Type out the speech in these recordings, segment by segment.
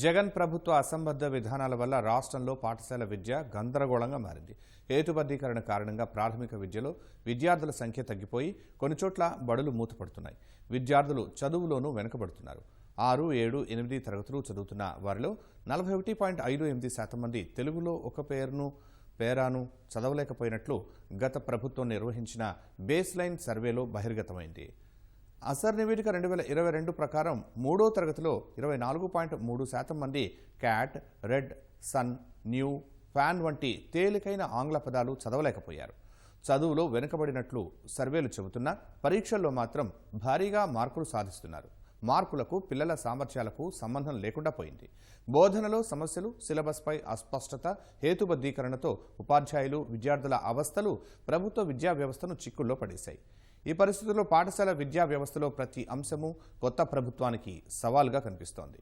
జగన్ ప్రభుత్వ అసంబద్ధ విధానాల వల్ల రాష్ట్రంలో పాఠశాల విద్య గందరగోళంగా మారింది. హేతుబద్ధీకరణ కారణంగా ప్రాథమిక విద్యలో విద్యార్థుల సంఖ్య తగ్గిపోయి కొన్ని చోట్ల బడులు మూతపడుతున్నాయి. విద్యార్థులు చదువులోనూ వెనుకబడుతున్నారు. ఆరు ఏడు ఎనిమిది తరగతులు చదువుతున్న వారిలో నలభై ఒకటి పాయింట్ ఐదు ఎనిమిది శాతం మంది తెలుగులో ఒక పేరును పేరాను చదవలేకపోయినట్లు గత ప్రభుత్వం నిర్వహించిన బేస్ లైన్ సర్వేలో బహిర్గతమైంది. అసర్ నివేదిక రెండు వేల ఇరవై రెండు ప్రకారం మూడో తరగతిలో ఇరవై నాలుగు పాయింట్ మూడు శాతం మంది cat red sun new fan వంటి తేలికైన ఆంగ్ల పదాలు చదవలేకపోయారు. చదువులో వెనుకబడినట్లు సర్వేలు చెబుతున్నా పరీక్షల్లో మాత్రం భారీగా మార్కులు సాధిస్తున్నారు. మార్కులకు పిల్లల సామర్థ్యాలకు సంబంధం లేకుండా పోయింది. బోధనలో సమస్యలు సిలబస్పై అస్పష్టత హేతుబద్ధీకరణతో ఉపాధ్యాయులు విద్యార్థుల అవస్థలు ప్రభుత్వ విద్యా వ్యవస్థను చిక్కుల్లో పడేశాయి. ఈ పరిస్థితుల్లో పాఠశాల విద్యా వ్యవస్థలో ప్రతి అంశము కొత్త ప్రభుత్వానికి సవాల్గా కనిపిస్తోంది.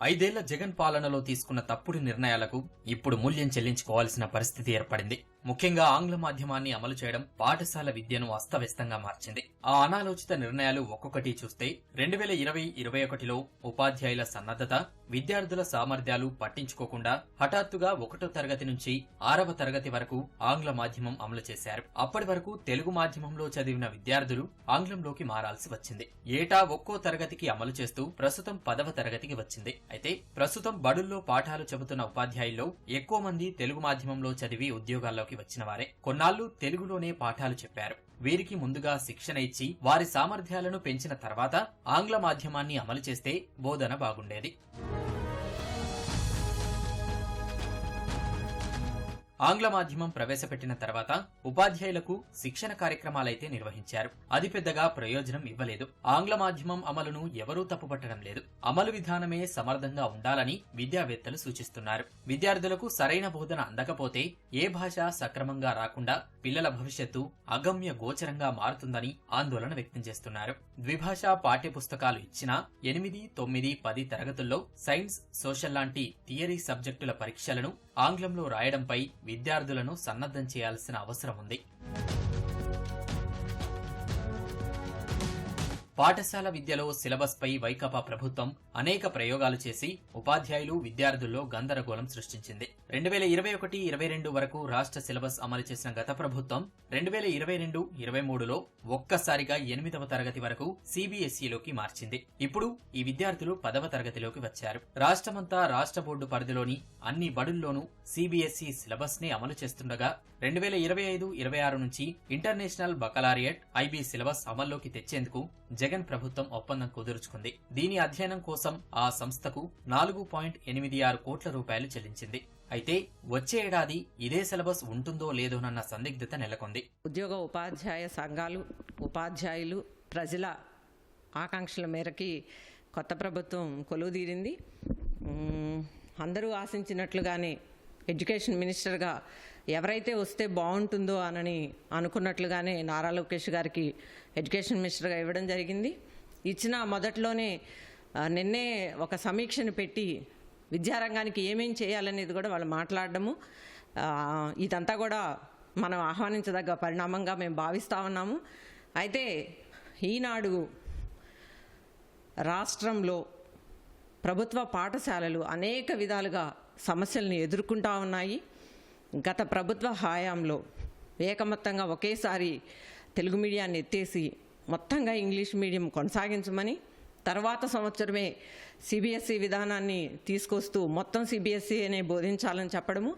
ఐదేళ్ళ జగన్ పాలనలో తీసుకున్న తప్పుడు నిర్ణయాలకు ఇప్పుడు మూల్యం చెల్లించుకోవాల్సిన పరిస్థితి ఏర్పడింది. ముఖ్యంగా ఆంగ్ల మాధ్యమాన్ని అమలు చేయడం పాఠశాల విద్యను అస్తవ్యస్తంగా మార్చింది. ఆ అనాలోచిత నిర్ణయాలు ఒక్కొక్కటి చూస్తే రెండు వేల ఇరవై ఇరవై ఒకటిలో ఉపాధ్యాయుల సన్నద్ధత విద్యార్థుల సామర్థ్యాలు పట్టించుకోకుండా హఠాత్తుగా ఒకటో తరగతి నుంచి ఆరవ తరగతి వరకు ఆంగ్ల మాధ్యమం అమలు చేశారు. అప్పటి వరకు తెలుగు మాధ్యమంలో చదివిన విద్యార్థులు ఆంగ్లంలోకి మారాల్సి వచ్చింది. ఏటా ఒక్కో తరగతికి అమలు చేస్తూ ప్రస్తుతం పదవ తరగతికి వచ్చింది. అయితే ప్రస్తుతం బడుల్లో పాఠాలు చెబుతున్న ఉపాధ్యాయుల్లో ఎక్కువ మంది తెలుగు మాధ్యమంలో చదివి సేవకి వచ్చిన వారే కొన్నాళ్ళు తెలుగులోనే పాఠాలు చెప్పారు. వీరికి ముందుగా శిక్షణ ఇచ్చి వారి సామర్థ్యాలను పెంచిన తర్వాత ఆంగ్ల మాధ్యమాన్ని అమలు చేస్తే బోధన బాగుండేది. ఆంగ్ల మాధ్యమం ప్రవేశపెట్టిన తర్వాత ఉపాధ్యాయులకు శిక్షణ కార్యక్రమాలైతే నిర్వహించారు. అది పెద్దగా ప్రయోజనం ఇవ్వలేదు. ఆంగ్ల మాధ్యమం అమలును ఎవరూ తప్పుపట్టడం లేదు. అమలు విధానమే సమర్థంగా ఉండాలని విద్యావేత్తలు సూచిస్తున్నారు. విద్యార్థులకు సరైన బోధన అందకపోతే ఏ భాష సక్రమంగా రాకుండా పిల్లల భవిష్యత్తు అగమ్య గోచరంగా మారుతుందని ఆందోళన వ్యక్తం చేస్తున్నారు. ద్విభాషా పాఠ్య పుస్తకాలు ఇచ్చినా ఎనిమిది తొమ్మిది పది తరగతుల్లో సైన్స్ సోషల్ లాంటి థియరీ సబ్జెక్టుల పరీక్షలను ఆంగ్లంలో రాయడంపై విద్యార్థులను సన్నద్ధం చేయాల్సిన అవసరం ఉంది పాఠశాల విద్యలో సిలబస్ పై వైకాపా ప్రభుత్వం అనేక ప్రయోగాలు చేసి ఉపాధ్యాయులు విద్యార్థుల్లో గందరగోళం సృష్టించింది. రెండు వేల ఇరవై ఒకటి ఇరవై రెండు వరకు రాష్ట్ర సిలబస్ అమలు చేసిన గత ప్రభుత్వం రెండు వేల ఇరవై రెండు ఇరవై మూడులో ఒక్కసారిగా ఎనిమిదవ తరగతి వరకు సిబిఎస్ఈలోకి మార్చింది. ఇప్పుడు ఈ విద్యార్థులు పదవ తరగతిలోకి వచ్చారు. రాష్ట్రమంతా రాష్ట్ర బోర్డు పరిధిలోని అన్ని బడుల్లోనూ సిబిఎస్ఈ సిలబస్ని అమలు చేస్తుండగా రెండు వేల ఇరవై ఐదు ఇరవై ఆరు నుంచి ఇంటర్నేషనల్ బకలారియట్ ఐబీ సిలబస్ అమల్లోకి తెచ్చేందుకు జగన్ ప్రభుత్వం ఒప్పందం కుదుర్చుకుంది. దీని అధ్యయనం కోసం ఆ సంస్థకు నాలుగు పాయింట్ ఎనిమిది ఆరు కోట్ల రూపాయలు చెల్లించింది. అయితే వచ్చే ఏడాది ఇదే సిలబస్ ఉంటుందో లేదోనన్న సందిగ్ధత నెలకొంది. ఉద్యోగ ఉపాధ్యాయ సంఘాలు ఉపాధ్యాయులు ప్రజల ఆకాంక్షల మేరకి కొత్త ప్రభుత్వం కొలువుదీరింది. అందరూ ఆశించినట్లుగానే ఎడ్యుకేషన్ మినిస్టర్గా ఎవరైతే వస్తే బాగుంటుందో అనని అనుకున్నట్లుగానే నారా లోకేష్ గారికి ఎడ్యుకేషన్ మినిస్టర్గా ఇవ్వడం జరిగింది. ఇచ్చిన మొదట్లోనే నిన్నే ఒక సమీక్షను పెట్టి విద్యారంగానికి ఏమేం చేయాలనేది కూడా వాళ్ళు మాట్లాడడము. ఇదంతా కూడా మనం ఆహ్వానించదగ్గ పరిణామంగా మేము భావిస్తూ ఉన్నాము. అయితే ఈనాడు రాష్ట్రంలో ప్రభుత్వ పాఠశాలలు అనేక విధాలుగా సమస్యలను ఎదుర్కొంటూ ఉన్నాయి. గత ప్రభుత్వ హయాంలో ఏకమొత్తంగా ఒకేసారి తెలుగు మీడియాన్ని ఎత్తేసి మొత్తంగా ఇంగ్లీష్ మీడియం కొనసాగించమని తర్వాత సంవత్సరమే సిబిఎస్ఈ విధానాన్ని తీసుకొస్తూ మొత్తం సిబిఎస్ఈ అనే బోధించాలని చెప్పడము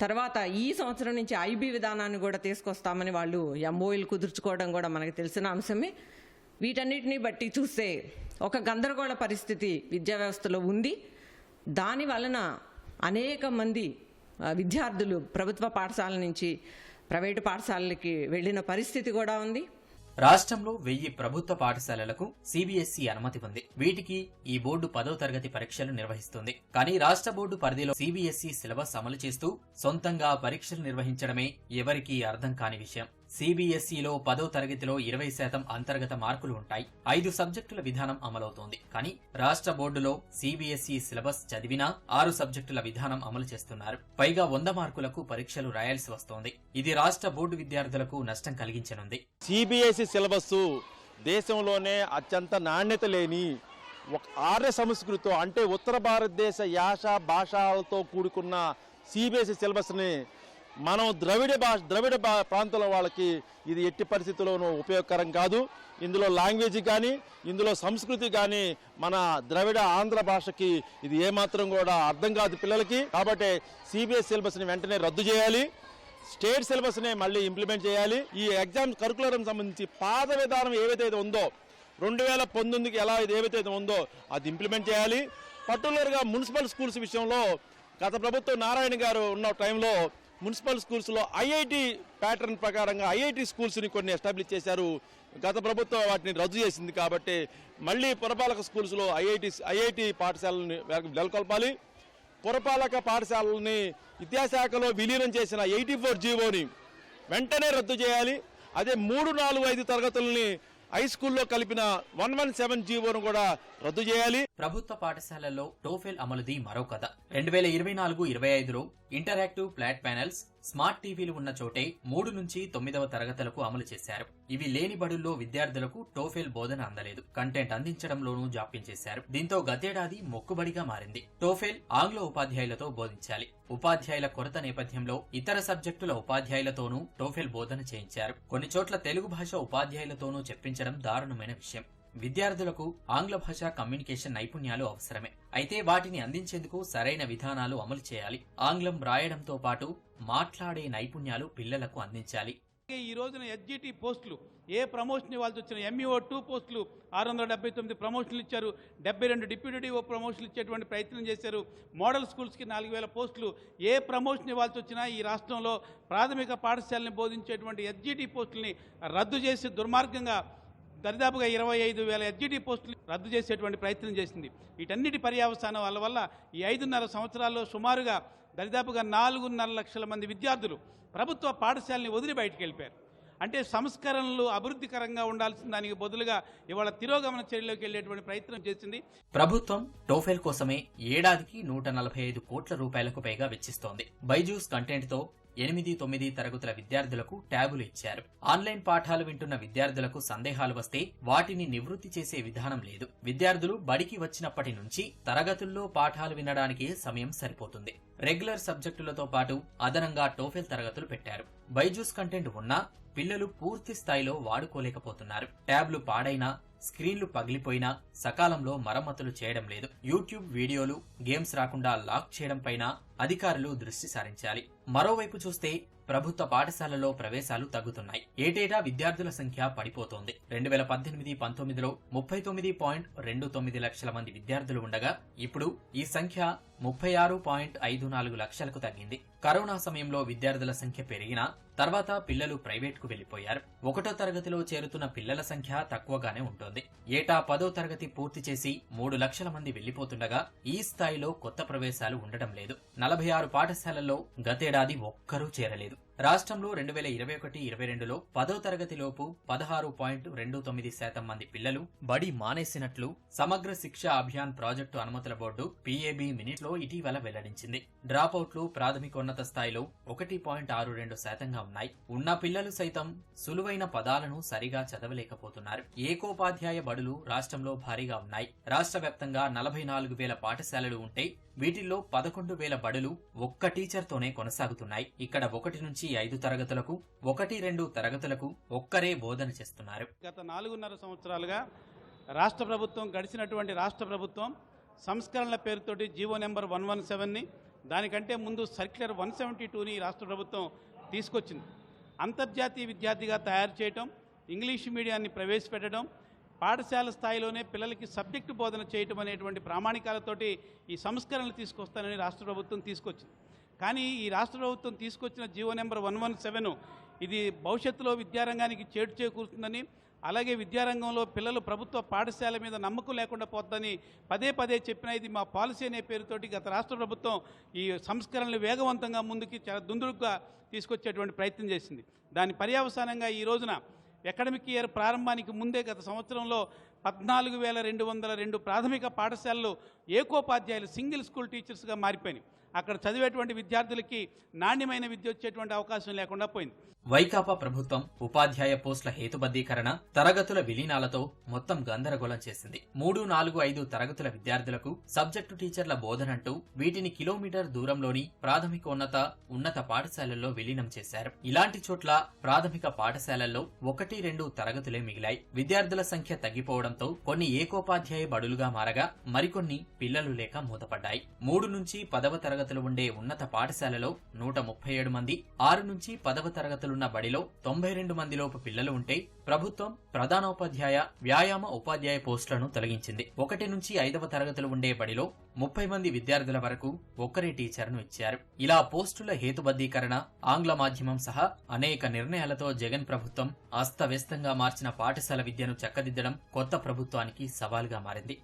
తర్వాత ఈ సంవత్సరం నుంచి ఐబీ విధానాన్ని కూడా తీసుకొస్తామని వాళ్ళు ఎంఓఎల్ కుదుర్చుకోవడం కూడా మనకు తెలిసిన అంశమే. వీటన్నిటిని బట్టి చూస్తే ఒక గందరగోళ పరిస్థితి విద్యా వ్యవస్థలో ఉంది. దాని వలన అనేక మంది విద్యార్థులు ప్రభుత్వ పాఠశాల నుంచి ప్రైవేటు పాఠశాలలకి వెళ్ళిన పరిస్థితి కూడా ఉంది. రాష్ట్రంలో వెయ్యి ప్రభుత్వ పాఠశాలలకు సిబిఎస్ఈ అనుమతి ఉంది. వీటికి ఈ బోర్డు పదో తరగతి పరీక్షలు నిర్వహిస్తుంది. కానీ రాష్ట్ర బోర్డు పరిధిలో సిబిఎస్ఈ సిలబస్ అమలు చేస్తూ సొంతంగా పరీక్షలు నిర్వహించడమే ఎవరికీ అర్థం కాని విషయం. సిబిఎస్ఈలో పదో తరగతిలో ఇరవై శాతం అంతర్గత మార్కులు ఉంటాయి. ఐదు సబ్జెక్టుల విధానం అమలవుతోంది. కానీ రాష్ట్ర బోర్డులో సిబిఎస్ఈ సిలబస్ చదివినా ఆరు సబ్జెక్టుల విధానం అమలు చేస్తున్నారు. పైగా వంద మార్కులకు పరీక్షలు రాయాల్సి వస్తోంది. ఇది రాష్ట్ర బోర్డు విద్యార్థులకు నష్టం కలిగించనుంది. సిబిఎస్ఈ సిలబస్ దేశంలోనే అత్యంత నాణ్యత లేని ఒక ఆర్య సంస్కృతితో అంటే ఉత్తర భారతదేశ యాస భాషలతో కూడుకున్న సిబిఎస్ఈ సిలబస్ని మనం ద్రవిడ భాష ద్రవిడ భా- ప్రాంతాల వాళ్ళకి ఇది ఎట్టి పరిస్థితుల్లోనూ ఉపయోగకరం కాదు. ఇందులో లాంగ్వేజ్ కానీ ఇందులో సంస్కృతి కానీ మన ద్రవిడ ఆంధ్ర భాషకి ఇది ఏమాత్రం కూడా అర్థం కాదు పిల్లలకి. కాబట్టి సిబిఎస్ సిలబస్ని వెంటనే రద్దు చేయాలి. స్టేట్ సిలబస్నే మళ్ళీ ఇంప్లిమెంట్ చేయాలి. ఈ ఎగ్జామ్ కరికులరం సంబంధించి పాత విధానం ఏవైతే ఉందో రెండు వేల పంతొమ్మిదికి ఎలా ఇది ఏవైతే ఉందో అది ఇంప్లిమెంట్ చేయాలి. పర్టికులర్గా మున్సిపల్ స్కూల్స్ విషయంలో గత ప్రభుత్వం నారాయణ గారు ఉన్న టైంలో మున్సిపల్ స్కూల్స్లో ఐఐటి ప్యాటర్న్ ప్రకారంగా ఐఐటి స్కూల్స్ని కొన్ని ఎస్టాబ్లిష్ చేశారు. గత ప్రభుత్వం వాటిని రద్దు చేసింది కాబట్టి మళ్ళీ పురపాలక స్కూల్స్లో ఐఐటి ఐఐటి పాఠశాలని నెలకొల్పాలి. పురపాలక పాఠశాలని విద్యాశాఖలో విలీనం చేసిన ఎయిటీ ఫోర్ జీవోని వెంటనే రద్దు చేయాలి. అదే మూడు నాలుగు ఐదు తరగతులని హై స్కూల్లో కలిపిన వన్ వన్ సెవెన్ జీవోను కూడా రద్దు చేయాలి. ప్రభుత్వ పాఠశాలల్లో టోఫెల్ అమలుది మరో కథ. రెండు వేల ఇరవై నాలుగు ఇరవై ఐదులో ఇంటరాక్టివ్ ఫ్లాట్ ప్యానెల్స్ స్మార్ట్ టీవీలు ఉన్న చోటే మూడు నుంచి తొమ్మిదవ తరగతులకు అమలు చేశారు. ఇవి లేని బడుల్లో విద్యార్థులకు టోఫెల్ బోధన అందలేదు. కంటెంట్ అందించడంలోనూ జాప్యం చేశారు. దీంతో గతేడాది మొక్కుబడిగా మారింది. టోఫెల్ ఆంగ్ల ఉపాధ్యాయులతో బోధించాలి. ఉపాధ్యాయుల కొరత నేపథ్యంలో ఇతర సబ్జెక్టుల ఉపాధ్యాయులతోనూ టోఫెల్ బోధన చేయించారు. కొన్ని చోట్ల తెలుగు భాష ఉపాధ్యాయులతోనూ చెప్పించడం దారుణమైన విషయం. విద్యార్థులకు ఆంగ్ల భాష కమ్యూనికేషన్ నైపుణ్యాలు అవసరమే. అయితే వాటిని అందించేందుకు సరైన విధానాలు అమలు చేయాలి. ఆంగ్లం రాయడంతో పాటు మాట్లాడే నైపుణ్యాలు పిల్లలకు అందించాలి. ఈ రోజున ఎస్జిటి పోస్టులు ఏ ప్రమోషన్ ఇవ్వాల్సి వచ్చిన ఎంఈఓ టూ పోస్టులు ఆరు వందల డెబ్బై తొమ్మిది ప్రమోషన్లు ఇచ్చారు. డెబ్బై రెండు డిప్యూటీ ఓ ప్రమోషన్లు ఇచ్చేటువంటి ప్రయత్నం చేశారు. మోడల్ స్కూల్స్కి నాలుగు వేల పోస్టులు ఏ ప్రమోషన్ ఇవ్వాల్సి వచ్చినా ఈ రాష్ట్రంలో ప్రాథమిక పాఠశాలని బోధించేటువంటి ఎస్జిటి పోస్టుల్ని రద్దు చేసి దుర్మార్గంగా దరిదాపుగా ఇరవై ఐదు వేల ఎస్జిటి పోస్టులు రద్దు చేసేటువంటి ప్రయత్నం చేసింది. వీటన్నిటి పర్యావసానం వల్ల వల్ల ఈ ఐదున్నర సంవత్సరాల్లో సుమారుగా దరిదాపుగా నాలుగున్నర లక్షల మంది విద్యార్థులు ప్రభుత్వ పాఠశాలని వదిలి బయటికి వెళ్ళిపోయారు. అంటే సంస్కరణలు అభివృద్ధికరంగా ఉండాల్సిన దానికి బదులుగా ఇవాళ తిరోగమన చర్యలోకి వెళ్ళేటువంటి ప్రయత్నం చేసింది. ప్రభుత్వం టోఫెల్ కోసమే ఏడాదికి నూట నలభై ఐదు కోట్ల రూపాయలకు పైగా వెచ్చిస్తోంది. బైజూస్ కంటెంట్తో ఎనిమిది తొమ్మిది తరగతుల విద్యార్థులకు ట్యాబులు ఇచ్చారు. ఆన్లైన్ పాఠాలు వింటున్న విద్యార్థులకు సందేహాలు వస్తే వాటిని నివృత్తి చేసే విధానం లేదు. విద్యార్థులు బడికి వచ్చినప్పటి నుంచి తరగతుల్లో పాఠాలు వినడానికి సమయం సరిపోతుంది. రెగ్యులర్ సబ్జెక్టులతో పాటు అదనంగా టోఫెల్ తరగతులు పెట్టారు. బైజూస్ కంటెంట్ ఉన్నా పిల్లలు పూర్తి స్థాయిలో వాడుకోలేకపోతున్నారు. ట్యాబ్లు పాడైనా స్క్రీన్లు పగిలిపోయినా సకాలంలో మరమ్మతులు చేయడం లేదు. యూట్యూబ్ వీడియోలు గేమ్స్ రాకుండా లాక్ చేయడం పైన అధికారులు దృష్టి సారించాలి. మరోవైపు చూస్తే ప్రభుత్వ పాఠశాలలో ప్రవేశాలు తగ్గుతున్నాయి. ఏటేటా విద్యార్థుల సంఖ్య పడిపోతోంది. రెండు వేల పద్దెనిమిది పంతొమ్మిదిలో ముప్పై తొమ్మిది పాయింట్ రెండు తొమ్మిది లక్షల మంది విద్యార్థులు ఉండగా ఇప్పుడు ఈ సంఖ్య ముప్పై ఆరు పాయింట్ ఐదు నాలుగు లక్షలకు తగ్గింది. కరోనా సమయంలో విద్యార్థుల సంఖ్య పెరిగినా తర్వాత పిల్లలు ప్రైవేట్కు వెళ్ళిపోయారు ఒకటో తరగతిలో చేరుతున్న పిల్లల సంఖ్య తక్కువగానే ఉంటుంది. ఏటా పదో తరగతి పూర్తి చేసి మూడు లక్షల మంది వెళ్ళిపోతుండగా ఈ స్థాయిలో కొత్త ప్రవేశాలు ఉండటం లేదు. నలభై ఆరు పాఠశాలల్లో గతేడాది ఒక్కరూ చేరలేదు. రాష్ట్రంలో రెండు వేల ఇరవై ఒకటి ఇరవై రెండులో పదో తరగతిలోపు పదహారు పాయింట్ రెండు తొమ్మిది శాతం మంది పిల్లలు బడి మానేసినట్లు సమగ్ర శిక్ష అభియాన్ ప్రాజెక్టు అనుమతుల బోర్డు పీఏబీ మినిట్లో ఇటీవల వెల్లడించింది. డ్రాపౌట్లు ప్రాథమికోన్నత స్థాయిలో ఒకటి పాయింట్ ఆరు రెండు శాతంగా ఉన్నాయి. ఉన్న పిల్లలు సైతం సులువైన పదాలను సరిగా చదవలేకపోతున్నారు. ఏకోపాధ్యాయ బడులు రాష్ట్రంలో భారీగా ఉన్నాయి. రాష్ట్ర వ్యాప్తంగా నలభై నాలుగు వేల పాఠశాలలు ఉంటే వీటిల్లో పదకొండు వేల బడులు ఒక్క టీచర్తోనే కొనసాగుతున్నాయి. ఇక్కడ ఒకటి నుంచి ఐదు తరగతులకు ఒకటి రెండు తరగతులకు ఒక్కరే బోధన చేస్తున్నారు. గత నాలుగున్నర సంవత్సరాలుగా రాష్ట్ర ప్రభుత్వం గడిచినటువంటి రాష్ట్ర ప్రభుత్వం సంస్కరణల పేరుతోటి జీవో నెంబర్ వన్ వన్ సెవెన్ని దానికంటే ముందు సర్క్యులర్ వన్ సెవెంటీ టూని రాష్ట్ర ప్రభుత్వం తీసుకొచ్చింది. అంతర్జాతీయ విద్యార్థిగా తయారు చేయటం ఇంగ్లీష్ మీడియాన్ని ప్రవేశపెట్టడం పాఠశాల స్థాయిలోనే పిల్లలకి సబ్జెక్టు బోధన చేయటం అనేటువంటి ప్రామాణికాలతోటి ఈ సంస్కరణలు తీసుకొస్తానని రాష్ట్ర ప్రభుత్వం తీసుకొచ్చింది. కానీ ఈ రాష్ట్ర ప్రభుత్వం తీసుకొచ్చిన GO number one one seven ఇది భవిష్యత్తులో విద్యారంగానికి చేటు చేకూరుతుందని అలాగే విద్యారంగంలో పిల్లలు ప్రభుత్వ పాఠశాల మీద నమ్మకం లేకుండా పోద్దని పదే పదే చెప్పిన ఇది మా పాలసీ అనే పేరుతోటి గత రాష్ట్ర ప్రభుత్వం ఈ సంస్కరణలు వేగవంతంగా ముందుకి చాలా దుందుడుగా తీసుకొచ్చేటువంటి ప్రయత్నం చేసింది. దాని పర్యవసానంగా ఈ రోజున అకాడమిక్ ఇయర్ ప్రారంభానికి ముందే గత సంవత్సరంలో పద్నాలుగు వేల రెండు వందల రెండు ప్రాథమిక పాఠశాలలు ఏకోపాధ్యాయులు సింగిల్ స్కూల్ టీచర్స్గా మారిపోయినాయి. అక్కడ చదివేటువంటి విద్యార్థులకి నాణ్యమైన విద్య వచ్చేటువంటి అవకాశం లేకుండా పోయింది. వైకాపా ప్రభుత్వం ఉపాధ్యాయ పోస్టుల హేతుబద్ధీకరణ తరగతుల విలీనాలతో మొత్తం గందరగోళం చేసింది. మూడు నాలుగు ఐదు తరగతుల విద్యార్థులకు సబ్జెక్టు టీచర్ల బోధనంటూ వీటిని కిలోమీటర్ దూరంలోని ప్రాథమికోన్నత ఉన్నత పాఠశాలల్లో విలీనం చేశారు. ఇలాంటి చోట్ల ప్రాథమిక పాఠశాలల్లో ఒకటి రెండు తరగతులే మిగిలాయి. విద్యార్థుల సంఖ్య తగ్గిపోవడంతో కొన్ని ఏకోపాధ్యాయ బడులుగా మారగా మరికొన్ని పిల్లలు లేక మూతపడ్డాయి. మూడు నుంచి పదవ తరగతులు ఉండే ఉన్నత పాఠశాలలో నూట ముప్పై ఏడు మంది ఆరు నుంచి పదవ తరగతులు తరగతులున్న బడిలో తొంభై రెండు మందిలోపు పిల్లలు ఉంటే ప్రభుత్వం ప్రధానోపాధ్యాయ వ్యాయామ ఉపాధ్యాయ పోస్టులను తొలగించింది. ఒకటి నుంచి ఐదవ తరగతులు ఉండే బడిలో ముప్పై మంది విద్యార్థుల వరకు ఒక్కరే టీచర్ను ఇచ్చారు. ఇలా పోస్టుల హేతుబద్ధీకరణ ఆంగ్ల మాధ్యమం సహా అనేక నిర్ణయాలతో జగన్ ప్రభుత్వం అస్తవ్యస్తంగా మార్చిన పాఠశాల విద్యను చక్కదిద్దడం కొత్త ప్రభుత్వానికి సవాల్గా మారింది.